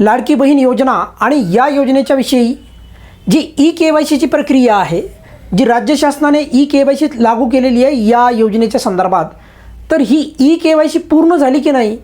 लाडकी बहीण योजना आणि या योजनेच्या विषयी जी ई के वाय सीची प्रक्रिया आहे जी राज्य शासनाने ई के वाय सी लागू केलेली आहे या योजनेच्या संदर्भात तर ही ई के वाय सी पूर्ण झाली की नाही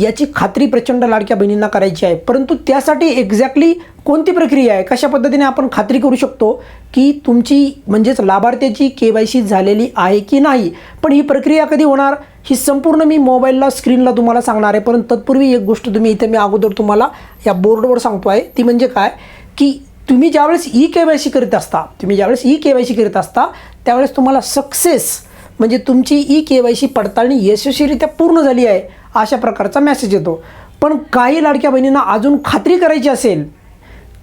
याची खात्री प्रचंड लाडक्या बहिणींना करायची आहे. परंतु त्यासाठी एक्झॅक्टली कोणती प्रक्रिया आहे? कशा पद्धतीने आपण खात्री करू शकतो की तुमची म्हणजेच लाभार्थ्याची के वाय सी झालेली आहे की नाही? पण ही प्रक्रिया कधी होणार? ही संपूर्ण मी मोबाईलला स्क्रीनला तुम्हाला सांगणार आहे. परंतु तत्पूर्वी एक गोष्ट तुम्ही इथे मी अगोदर तुम्हाला या बोर्डवर सांगतो आहे. ती म्हणजे काय? की तुम्ही ज्यावेळेस ई के वाय सी करीत असता तुम्ही ज्यावेळेस ई के वाय सी करीत असता त्यावेळेस तुम्हाला सक्सेस म्हणजे तुमची ई के वाय सी पडताळणी यशस्वीरित्या पूर्ण झाली आहे अशा प्रकारचा मेसेज येतो. पण काही लाडक्या बहिणींना अजून खात्री करायची असेल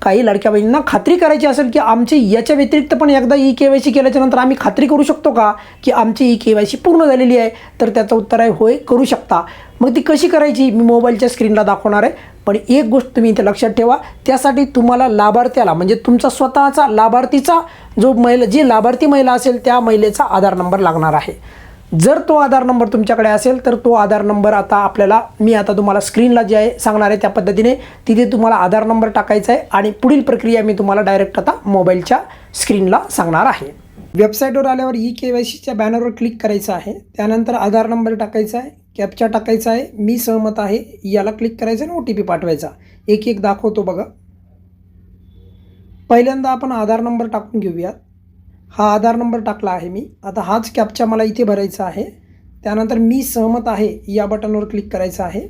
काही लडक्या बहिणींना खात्री करायची असेल की आमची याच्या व्यतिरिक्त पण एकदा ई के वाय सी केल्याच्यानंतर आम्ही खात्री करू शकतो का की आमची ई के वाय सी पूर्ण झालेली आहे? तर त्याचं उत्तर आहे होय करू शकता. मग ती कशी करायची? मी मोबाईलच्या स्क्रीनला दाखवणार आहे. पण एक गोष्ट तुम्ही इथे लक्षात ठेवा त्यासाठी तुम्हाला लाभार्थ्याला म्हणजे तुमचा स्वतःचा लाभार्थीचा जो महिला जी लाभार्थी महिला असेल त्या महिलेचा आधार नंबर लागणार आहे. जर तो आधार नंबर तुमच्याकडे असेल तर तो आधार नंबर आता आपल्याला मी आता तुम्हाला स्क्रीनला जे आहे सांगणार आहे त्या पद्धतीने तिथे तुम्हाला आधार नंबर टाकायचा आहे आणि पुढील प्रक्रिया मी तुम्हाला डायरेक्ट आता मोबाईलच्या स्क्रीनला सांगणार आहे. वेबसाईटवर आल्यावर ई के वाय सीच्या बॅनरवर क्लिक करायचं आहे. त्यानंतर आधार नंबर टाकायचा आहे कॅपचा टाकायचा आहे मी सहमत आहे याला क्लिक करायचं आणि ओ टी पी पाठवायचा. एक एक दाखवतो बघा. पहिल्यांदा आपण आधार नंबर टाकून घेऊयात. हा आधार नंबर टाकला आहे मी. आता हाच कॅपचा मला इथे भरायचा आहे. त्यानंतर मी सहमत आहे या बटनवर क्लिक करायचं आहे.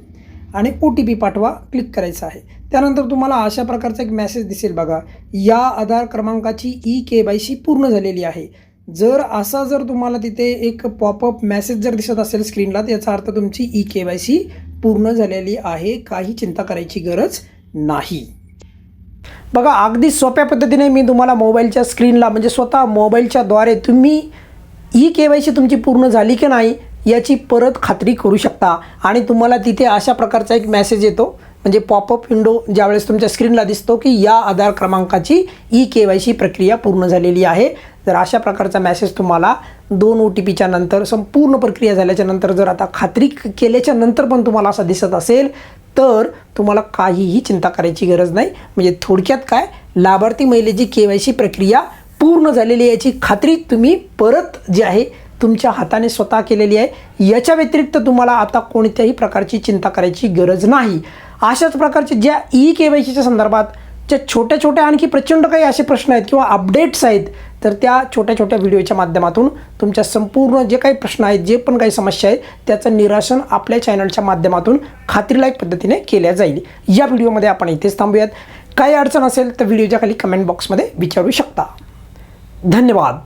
आणि ओ टी पी पाठवा क्लिक करायचं आहे. त्यानंतर तुम्हाला अशा प्रकारचा एक मेसेज दिसेल बघा. या आधार क्रमांकाची ई के वाय सी पूर्ण झालेली आहे. जर असा जर तुम्हाला तिथे एक पॉपअप मेसेज जर दिसत असेल स्क्रीनला याचा अर्थ तुमची ई के वाय सी पूर्ण झालेली आहे. काही चिंता करायची गरज नाही. बघा अगदी सोप्या पद्धतीने मी तुम्हाला मोबाईलच्या स्क्रीनला म्हणजे स्वतः मोबाईलच्याद्वारे तुम्ही ई के वाय सी तुमची पूर्ण झाली की नाही याची परत खात्री करू शकता. आणि तुम्हाला तिथे अशा प्रकारचा एक मेसेज येतो म्हणजे पॉपअप विंडो ज्यावेळेस तुमच्या स्क्रीनला दिसतो की या आधार क्रमांकाची ई के वाय सी प्रक्रिया पूर्ण झालेली आहे. जर अशा प्रकारचा मेसेज तुम्हाला दोन ओ टी पीच्या नंतर संपूर्ण प्रक्रिया झाल्याच्यानंतर जर आता खात्री केल्याच्यानंतर पण तुम्हाला असा दिसत असेल तर तुम्हाला काहीही चिंता करायची गरज नाही. म्हणजे थोडक्यात काय? लाभार्थी महिलेची के वाय सी प्रक्रिया पूर्ण झालेली आहे याची खात्री तुम्ही परत जी आहे तुमच्या हाताने स्वतः केलेली आहे. याच्या व्यतिरिक्त तुम्हाला आता कोणत्याही प्रकारची चिंता करायची गरज नाही. अशाच प्रकारचे ज्या ई के वाय सीच्या संदर्भात ज्या छोट्या छोट्या आणखी प्रचंड काही असे प्रश्न आहेत किंवा अपडेट्स आहेत तर त्या छोट्या छोट्या व्हिडिओच्या माध्यमातून तुमच्या संपूर्ण जे काही प्रश्न आहेत जे पण काही समस्या आहेत त्याचं निरासन आपल्या चॅनलच्या माध्यमातून खात्रीलायक पद्धतीने केल्या जाईल. या व्हिडिओमध्ये आपण इथेच थांबूयात. काही अडचण असेल तर व्हिडिओच्या खाली कमेंट बॉक्समध्ये विचारू शकता. धन्यवाद.